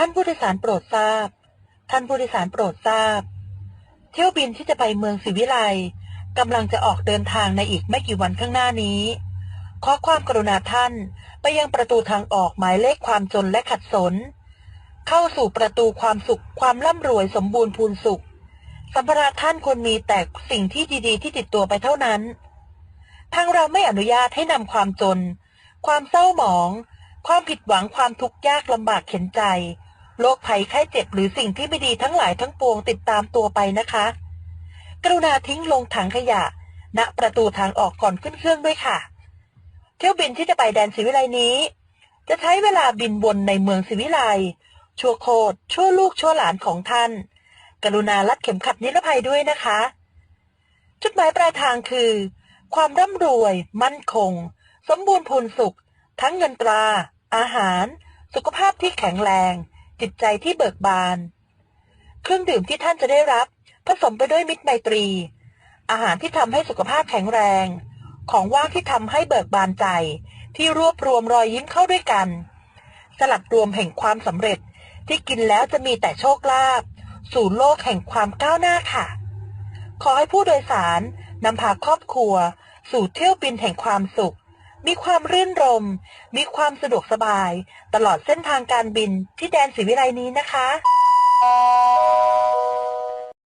ท่านผู้โดยสารโปรดทราบ ท่านผู้โดยสารโปรดทราบ เที่ยวบินที่จะไปเมืองศรีวิไลกำลังจะออกเดินทางในอีกไม่กี่วันข้างหน้านี้ ขอความกรุณาท่านไปยังประตูทางออกหมายเลขความจนและขัดสน เข้าสู่ประตูความสุขความร่ำรวยสมบูรณ์พูนสุข สัมภาระท่านควรมีแต่สิ่งที่ดีๆ ที่ติดตัวไปเท่านั้น ทางเราไม่อนุญาตให้นำความจน ความเศร้าหมอง ความผิดหวังความทุกข์ยากลำบากเข็นใจ โรคภัยไข้เจ็บหรือสิ่งที่ไม่ดีทั้งหลายทั้งปวงติดตามตัวไปนะคะ กรุณาทิ้งลงถังขยะ ณประตูทางออกก่อนขึ้นเครื่องด้วยค่ะ เที่ยวบินที่จะไปแดนศรีวิไลนี้ จะใช้เวลาบินวนในเมืองศรีวิไลชั่วโคตรชั่วลูกชั่วหลานของท่าน กรุณารัดเข็มขัดนิรภัยด้วยนะคะ จุดหมายปลายทางคือ ความร่ำรวย มั่นคง สมบูรณ์พูนสุข ทั้งเงินตรา อาหาร สุขภาพที่แข็งแรง จิตใจที่เบิกบาน เครื่องดื่มที่ท่านจะได้รับ ผสมไปด้วยมิตรไมตรี อาหารที่ทำให้สุขภาพแข็งแรง ของว่างที่ทำให้เบิกบานใจ ที่รวบรวมรอยยิ้มเข้าด้วยกัน สลัดรวมแห่งความสำเร็จที่กินแล้วจะมีแต่โชคลาภสู่โลกแห่งความก้าวหน้าค่ะ ขอให้ผู้โดยสารนำพาครอบครัว สู่เที่ยวบินแห่งความสุข มีความรื่นรม มีความสะดวกสบาย ตลอดเส้นทางการบินที่แดนศรีวิไลนี้นะคะ